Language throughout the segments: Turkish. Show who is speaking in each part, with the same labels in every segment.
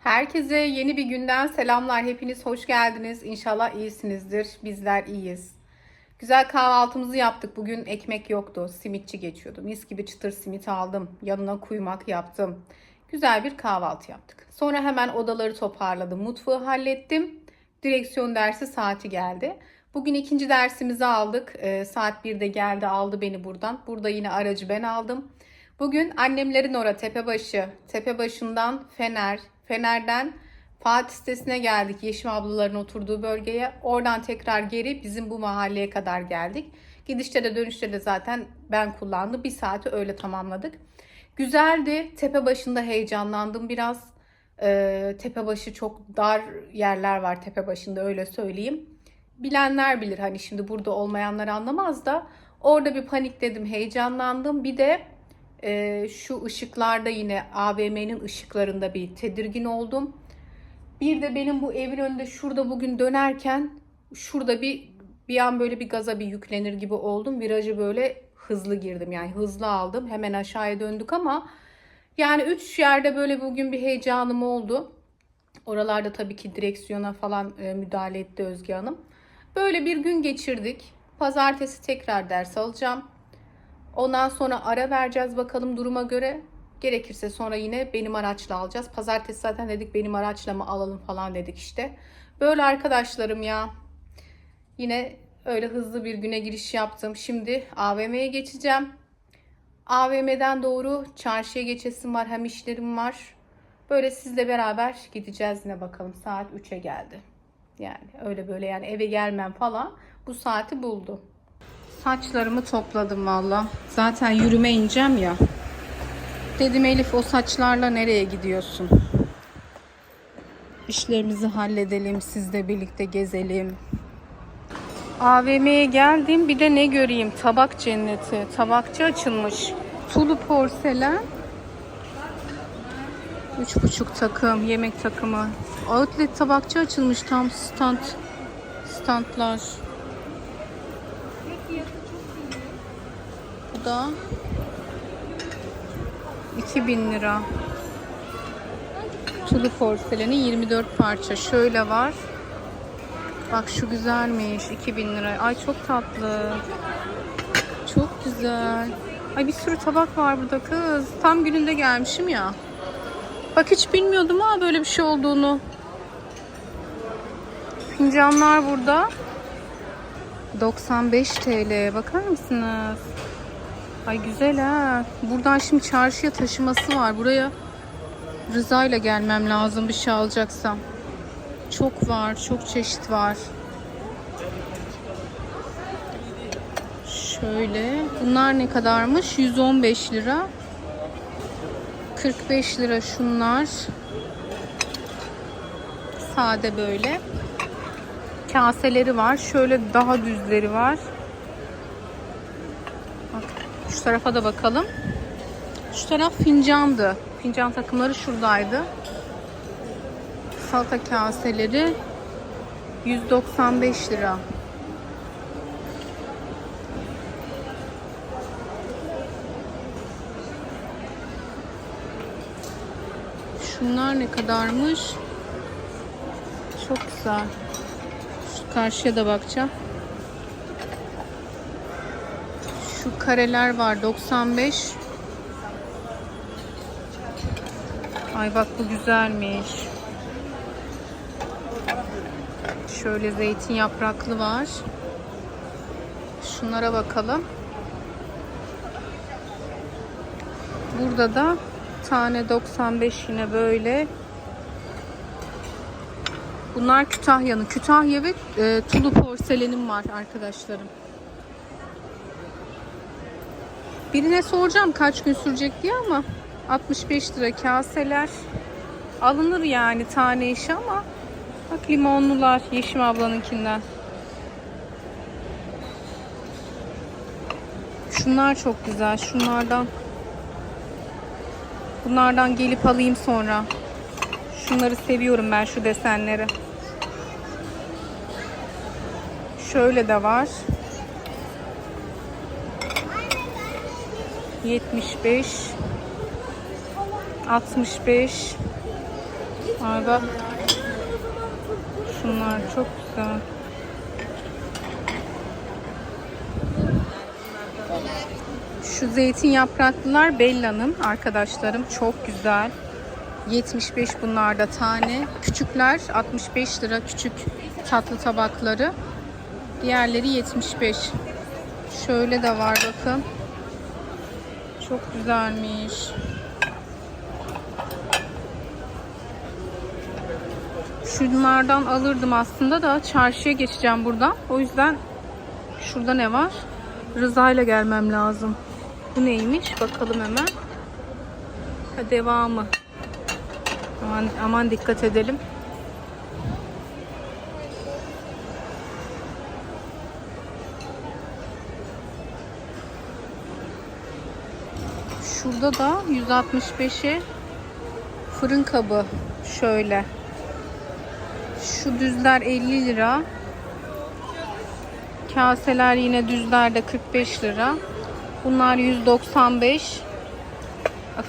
Speaker 1: Herkese yeni bir günden selamlar. Hepiniz hoş geldiniz. İnşallah iyisinizdir. Bizler iyiyiz. Güzel kahvaltımızı yaptık. Bugün ekmek yoktu. Simitçi geçiyordu. Mis gibi çıtır simit aldım. Yanına kuymak yaptım. Güzel bir kahvaltı yaptık. Sonra hemen odaları toparladım. Mutfağı hallettim. Direksiyon dersi saati geldi. Bugün ikinci dersimizi aldık. Ee, saat 1'de geldi aldı beni buradan. Burada yine aracı ben aldım. Bugün annemlerin ora Tepebaşı, Tepebaşı'ndan Fener, Fener'den Fatih sitesine geldik. Yeşim ablaların oturduğu bölgeye. Oradan tekrar geri bizim bu mahalleye kadar geldik. Gidişte de dönüşte de zaten ben kullandım. Bir saati öyle tamamladık. Güzeldi. Tepe başında heyecanlandım biraz. Ee, tepe başı çok dar yerler var tepe başında öyle söyleyeyim. Bilenler bilir hani şimdi burada olmayanlar anlamaz da orada bir panikledim, heyecanlandım. Bir de e, şu ışıklarda yine AVM'nin ışıklarında bir tedirgin oldum. Bir de benim bu evin önünde şurada bugün dönerken şurada bir bir an böyle bir gaza bir yüklenir gibi oldum. Virajı böyle hızlı girdim yani hızlı aldım. Hemen aşağıya döndük ama yani üç yerde böyle bugün bir heyecanım oldu. Oralarda tabii ki direksiyona falan e, müdahale etti Özge Hanım. Böyle bir gün geçirdik. Pazartesi tekrar ders alacağım. Ondan sonra ara vereceğiz bakalım duruma göre. Gerekirse sonra yine benim araçla alacağız. Pazartesi zaten dedik benim araçla mı alalım falan dedik işte. Böyle arkadaşlarım ya. Yine öyle hızlı bir güne giriş yaptım. Şimdi AVM'ye geçeceğim. AVM'den doğru çarşıya geçesim var. Hem işlerim var. Böyle sizle beraber gideceğiz yine bakalım. Saat 3'e geldi. Yani öyle böyle yani eve gelmem falan bu saati buldu. Saçlarımı topladım valla. Zaten yürüme ineceğim ya. Dedim Elif o saçlarla nereye gidiyorsun? İşlerimizi halledelim, sizle birlikte gezelim. AVM'ye geldim. Bir de ne göreyim? Tabak cenneti. Tabakçı açılmış. Tulu porselen. Üç buçuk takım, yemek takımı. Outlet tabakçı açılmış tam stand. Standlar. Bu da 2000 lira. Tulu porseleni 24 parça. Şöyle var. Bak şu güzelmiş. 2000 lira. Ay çok tatlı. Çok güzel. Ay bir sürü tabak var burada kız. Tam gününde gelmişim ya. Bak hiç bilmiyordum ha böyle bir şey olduğunu. Fincanlar burada. 95 TL. Bakar mısınız? Ay güzel ha. Buradan şimdi çarşıya taşıması var. Buraya Rıza ile gelmem lazım bir şey alacaksam. Çok var. Çok çeşit var. Şöyle. Bunlar ne kadarmış? 115 lira. 45 lira şunlar. Sade böyle. Kaseleri var. Şöyle daha düzleri var. Şu tarafa da bakalım. Şu taraf fincandı. Fincan takımları şuradaydı. Salata kaseleri 195 lira. Şunlar ne kadarmış? Çok güzel. Şu karşıya da bakacağım. Şu kareler var 95. Ay bak bu güzelmiş. Şöyle zeytin yapraklı var. Şunlara bakalım. Burada da tane 95 yine böyle. Bunlar Kütahya'nın. Kütahya ve e, Tulu porselenim var arkadaşlarım. Birine soracağım kaç gün sürecek diye ama 65 lira kaseler alınır yani tane işi ama bak limonlular Yeşim ablanınkinden. Şunlar çok güzel. Şunlardan Bunlardan gelip alayım sonra. Şunları seviyorum ben şu desenleri. Şöyle de var. 75 65 Ay bak. Şunlar çok güzel. Şu zeytin yapraklılar Bella'nın arkadaşlarım. Çok güzel. 75 bunlar da tane. Küçükler 65 lira küçük tatlı tabakları. Diğerleri 75. Şöyle de var bakın. Çok güzelmiş. Şunlardan alırdım aslında da çarşıya geçeceğim buradan. O yüzden şurada ne var? Rıza ile gelmem lazım. Bu neymiş? Bakalım hemen. Ha, devamı. Aman, aman dikkat edelim. Şurada da 165'e fırın kabı şöyle. Şu düzler 50 lira. Kaseler yine düzlerde 45 lira. Bunlar 195.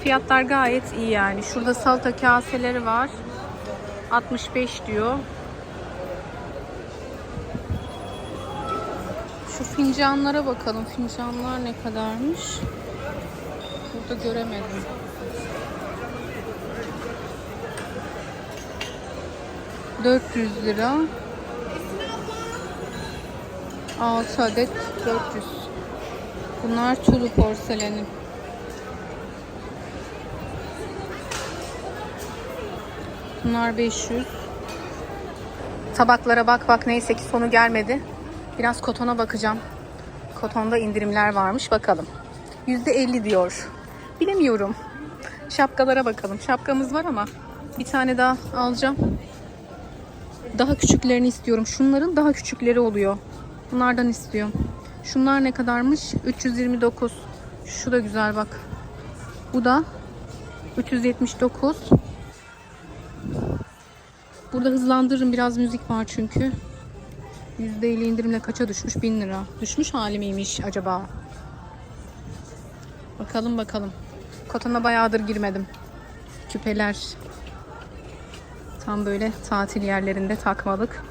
Speaker 1: Fiyatlar gayet iyi yani. Şurada salata kaseleri var. 65 diyor. Şu fincanlara bakalım. Fincanlar ne kadarmış? Burada göremedim. ...400 lira. 6 adet 400. Bunlar Tulu porselenin. Bunlar 500. Tabaklara bak bak neyse ki sonu gelmedi. Biraz kotona bakacağım. Kotonda indirimler varmış bakalım. %50 diyor. Bilemiyorum. Şapkalara bakalım. Şapkamız var ama bir tane daha alacağım. Daha küçüklerini istiyorum. Şunların daha küçükleri oluyor. Bunlardan istiyorum. Şunlar ne kadarmış? 329. Şu da güzel bak. Bu da 379. Burada hızlandırırım. Biraz müzik var çünkü. %50 indirimle kaça düşmüş? 1000 lira. Düşmüş hali miymiş acaba? Bakalım bakalım. Kotona bayağıdır girmedim. Küpeler. Tam böyle tatil yerlerinde takmalık.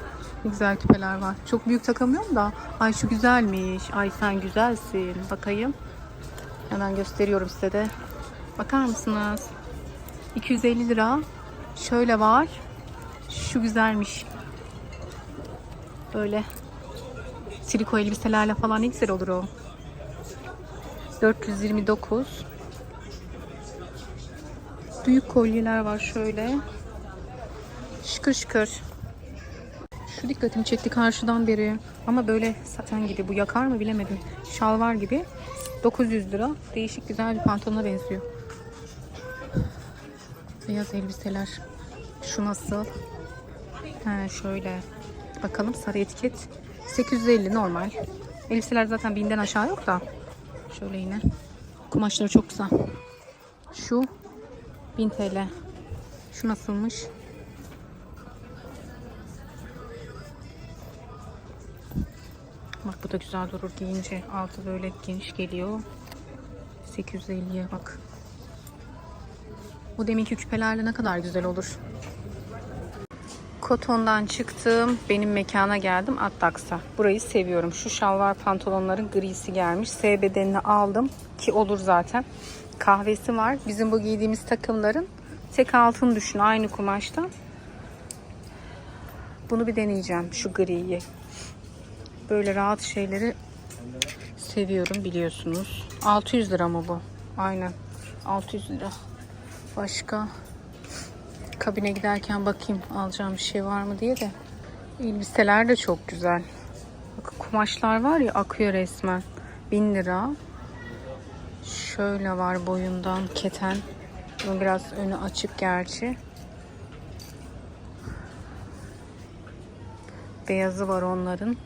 Speaker 1: Güzel küpeler var. Çok büyük takamıyorum da. Ay şu güzelmiş. Ay sen güzelsin. Bakayım. Hemen gösteriyorum size de. Bakar mısınız? 250 lira. Şöyle var. Şu güzelmiş. Böyle triko elbiselerle falan ne güzel olur o. 429. Büyük kolyeler var şöyle. Şıkır şıkır. Şu dikkatimi çekti karşıdan beri. Ama böyle saten gibi. Bu yakar mı bilemedim. Şalvar gibi. 900 lira. Değişik güzel bir pantolona benziyor. Beyaz elbiseler. Şu nasıl? He şöyle. Bakalım sarı etiket. 850 normal. Elbiseler zaten binden aşağı yok da. Şöyle yine. Kumaşları çok güzel. Şu 1000 TL. Şu nasılmış? Bak bu da güzel durur giyince. Altı böyle geniş geliyor. 850'ye bak. Bu deminki küpelerle ne kadar güzel olur. Koton'dan çıktım. Benim mekana geldim. Attax'a. Burayı seviyorum. Şu şalvar pantolonların grisi gelmiş. S bedenini aldım. Ki olur zaten. Kahvesi var. Bizim bu giydiğimiz takımların tek altını düşün. Aynı kumaştan. Bunu bir deneyeceğim. Şu griyi. Böyle rahat şeyleri seviyorum biliyorsunuz. 600 lira mı bu? Aynen. 600 lira. Başka kabine giderken bakayım alacağım bir şey var mı diye de. Elbiseler de çok güzel. Bakın kumaşlar var ya akıyor resmen. 1000 lira. Şöyle var boyundan keten. Bunun biraz önü açık gerçi. Beyazı var onların.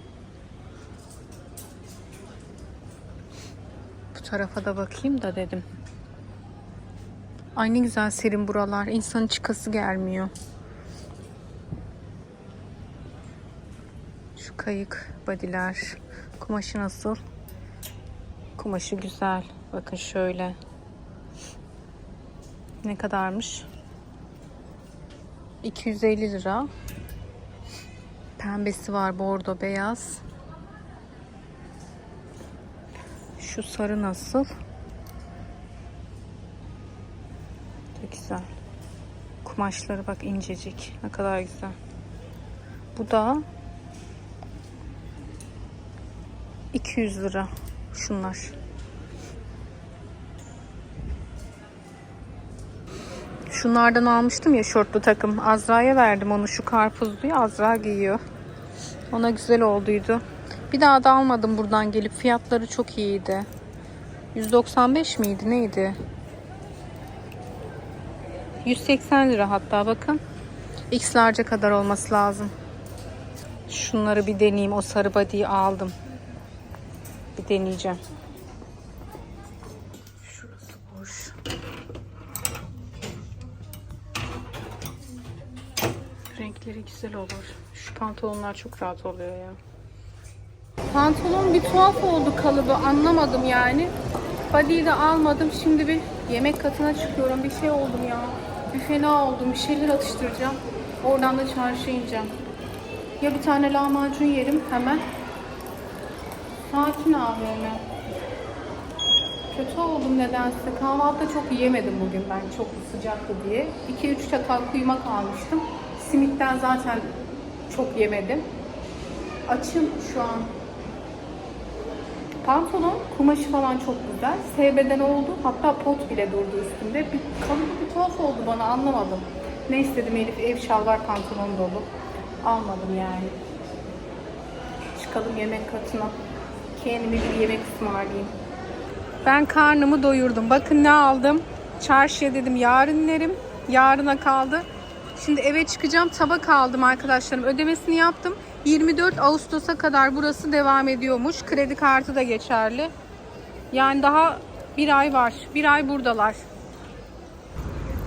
Speaker 1: Bu tarafa da bakayım da dedim. Ay ne güzel serin buralar. İnsanın çıkası gelmiyor. Şu kayık badiler. Kumaşı nasıl? Kumaşı güzel. Bakın şöyle. Ne kadarmış? 250 lira. Pembesi var bordo beyaz. Şu sarı nasıl? Çok güzel. Kumaşları bak incecik. Ne kadar güzel. Bu da 200 lira şunlar. Şunlardan almıştım ya şortlu takım. Azra'ya verdim onu şu karpuzluyu. Azra giyiyor. Ona güzel olduydu. Bir daha da almadım buradan gelip. Fiyatları çok iyiydi. 195 miydi neydi? 180 lira hatta bakın. X large'a kadar olması lazım. Şunları bir deneyeyim. O sarı body'yi aldım. Bir deneyeceğim. Şurası boş. Renkleri güzel olur. Şu pantolonlar çok rahat oluyor ya. Pantolon bir tuhaf oldu kalıbı. Anlamadım yani. Body'yi de almadım. Şimdi bir yemek katına çıkıyorum. Bir şey oldum ya. Bir fena oldum. Bir şeyler atıştıracağım. Oradan da çarşıya ineceğim. Ya bir tane lahmacun yerim hemen. Sakin AVM. Kötü oldum nedense. Kahvaltıda çok yiyemedim bugün ben. Çok sıcaktı diye. 2-3 çatal kuymak almıştım. Simitten zaten çok yemedim. Açım şu an. Pantolon kumaşı falan çok güzel. SB'den oldu. Hatta pot bile durdu üstünde. Bir kalıbı bir tuhaf oldu bana anlamadım. Ne istedim Elif? Ev şalvar pantolon dolu. Almadım yani. Çıkalım yemek katına. Kendime bir yemek ısmarlayayım. Ben karnımı doyurdum. Bakın ne aldım. Çarşıya dedim yarın inerim. Yarına kaldı. Şimdi eve çıkacağım. Tabak aldım arkadaşlarım. Ödemesini yaptım. 24 Ağustos'a kadar burası devam ediyormuş. Kredi kartı da geçerli. Yani daha bir ay var. Bir ay buradalar.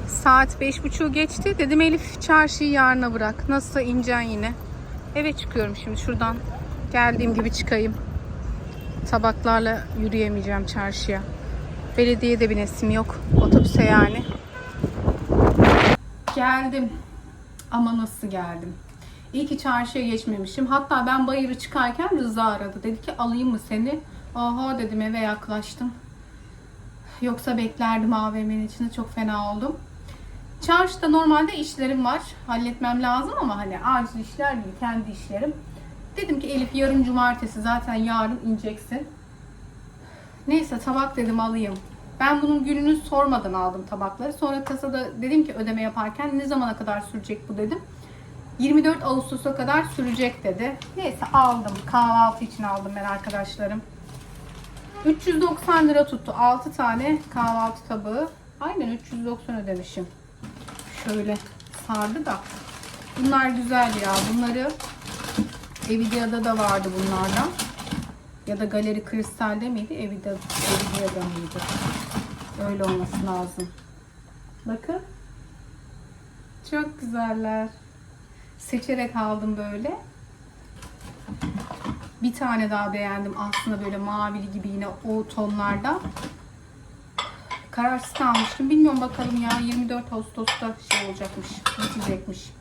Speaker 1: Saat beş buçuğu geçti. Dedim Elif çarşıyı yarına bırak. Nasılsa ineceksin yine. Eve çıkıyorum şimdi şuradan. Geldiğim gibi çıkayım. Tabaklarla yürüyemeyeceğim çarşıya. Belediyede binesim yok. Otobüse yani. Geldim. Ama nasıl geldim? İyi ki çarşıya geçmemişim. Hatta ben bayırı çıkarken Rıza aradı. Dedi ki alayım mı seni? Aha dedim eve yaklaştım. Yoksa beklerdim AVM'nin içinde çok fena oldum. Çarşıda normalde işlerim var. Halletmem lazım ama hani acil işler değil, kendi işlerim. Dedim ki Elif yarın cumartesi zaten yarın ineceksin. Neyse tabak dedim alayım. Ben bunun gününü sormadan aldım tabakları. Sonra kasada dedim ki ödeme yaparken ne zamana kadar sürecek bu dedim. 24 Ağustos'a kadar sürecek dedi. Neyse aldım. Kahvaltı için aldım ben arkadaşlarım. 390 lira tuttu. 6 tane kahvaltı tabağı. Aynen 390 ödemişim. Şöyle sardı da. Bunlar güzel ya. Bunları Evidia'da da vardı bunlardan. Ya da Galeri Kristal'de miydi? Evida, Evidia'da mıydı? Öyle olması lazım. Bakın. Çok güzeller. Seçerek aldım böyle. Bir tane daha beğendim. Aslında böyle mavili gibi yine o tonlarda. Kararsız kalmıştım. Bilmiyorum bakalım ya. 24 Ağustos'ta şey olacakmış. Bitecekmiş.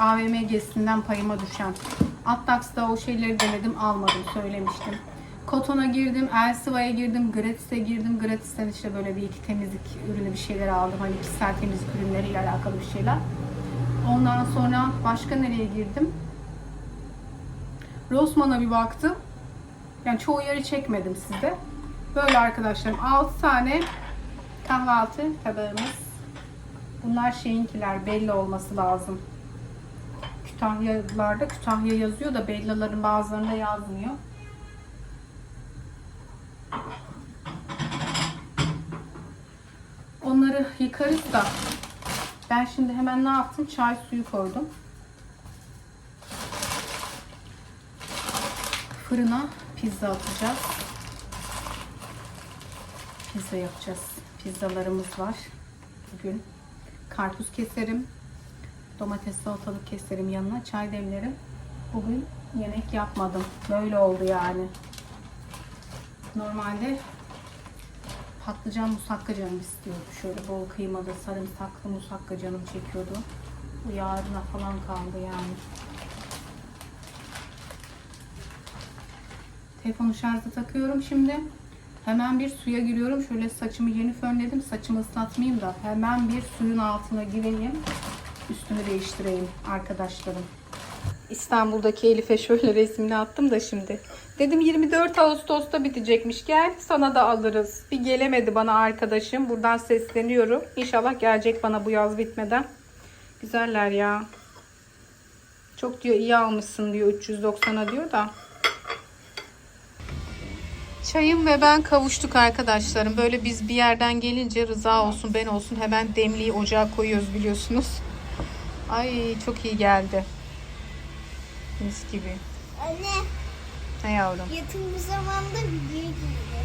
Speaker 1: AVM gezisinden payıma düşen. Atlax'ta o şeyleri denedim almadım söylemiştim. Koton'a girdim, Elsiva'ya girdim, Gratis'e girdim. Gratis'ten işte böyle bir iki temizlik ürünü bir şeyler aldım. Hani kişisel temizlik ürünleriyle alakalı bir şeyler. Ondan sonra başka nereye girdim? Rossmann'a bir baktım. Yani çoğu yeri çekmedim size. Böyle arkadaşlarım 6 tane kahvaltı tabağımız. Bunlar şeyinkiler belli olması lazım. Kütahyalarda Kütahya yazıyor da Bellaların bazılarında yazmıyor. Onları yıkarız da ben şimdi hemen ne yaptım? Çay suyu koydum. Fırına pizza atacağız. Pizza yapacağız. Pizzalarımız var bugün. Karpuz keserim. Domates salatalık keserim yanına. Çay demlerim. Bugün yemek yapmadım. Böyle oldu yani. Normalde patlıcan musakka canım istiyordu. Şöyle bol kıymalı, sarımsaklı musakka canım çekiyordu. Bu yarına falan kaldı yani. Telefonu şarja takıyorum şimdi. Hemen bir suya giriyorum. Şöyle saçımı yeni fönledim. Saçımı ıslatmayayım da hemen bir suyun altına gireyim. Üstümü değiştireyim arkadaşlarım. İstanbul'daki Elif'e şöyle resmini attım da şimdi. Dedim 24 Ağustos'ta bitecekmiş. Gel sana da alırız. Bir gelemedi bana arkadaşım. Buradan sesleniyorum. İnşallah gelecek bana bu yaz bitmeden. Güzeller ya. Çok diyor iyi almışsın diyor 390'a diyor da. Çayım ve ben kavuştuk arkadaşlarım. Böyle biz bir yerden gelince Rıza olsun ben olsun hemen demliği ocağa koyuyoruz biliyorsunuz. Ay çok iyi geldi. Mis gibi.
Speaker 2: Anne
Speaker 1: Ne yavrum.
Speaker 2: yakın bir zamanda video girdi.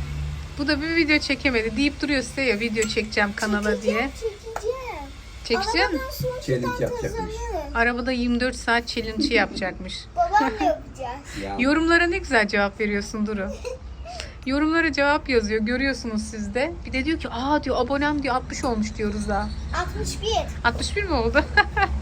Speaker 1: Bu da bir video çekemedi. Deyip duruyor size ya video çekeceğim kanala diye.
Speaker 2: Çekeceğim.
Speaker 1: Çekeceğim.
Speaker 2: Arabadan
Speaker 3: Challenge yapacakmış.
Speaker 2: kazanırım.
Speaker 1: Arabada 24 saat challenge yapacakmış.
Speaker 2: Babamla yapacağız.
Speaker 3: Ya,
Speaker 1: Yorumlara ne güzel cevap veriyorsun Duru. Yorumlara cevap yazıyor. Görüyorsunuz siz de. Bir de diyor ki aa diyor abonem diyor 60 olmuş diyoruz daha.
Speaker 2: 61.
Speaker 1: 61 mi oldu?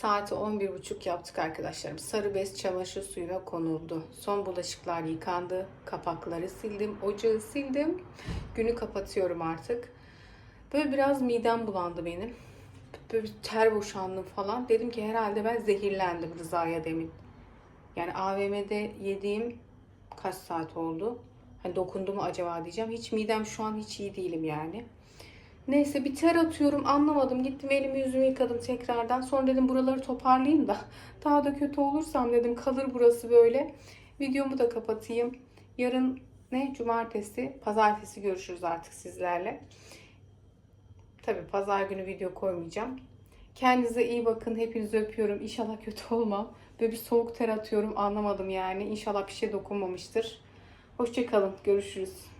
Speaker 1: Saati 11.30 yaptık arkadaşlarım. Sarı bez çamaşır suyuna konuldu. Son bulaşıklar yıkandı. Kapakları sildim. Ocağı sildim. Günü kapatıyorum artık. Böyle biraz midem bulandı benim. Böyle ter boşandım falan. Dedim ki herhalde ben zehirlendim Rıza'ya demin. Yani AVM'de yediğim kaç saat oldu? Hani dokundu mu acaba diyeceğim. Hiç midem şu an hiç iyi değilim yani. Neyse bir ter atıyorum anlamadım. Gittim elimi yüzümü yıkadım tekrardan. Sonra dedim buraları toparlayayım da daha da kötü olursam dedim kalır burası böyle. Videomu da kapatayım. Yarın ne? Cumartesi, pazartesi görüşürüz artık sizlerle. Tabii pazar günü video koymayacağım. Kendinize iyi bakın. Hepinizi öpüyorum. İnşallah kötü olmam. Böyle bir soğuk ter atıyorum. Anlamadım yani. İnşallah bir şey dokunmamıştır. Hoşçakalın. Görüşürüz.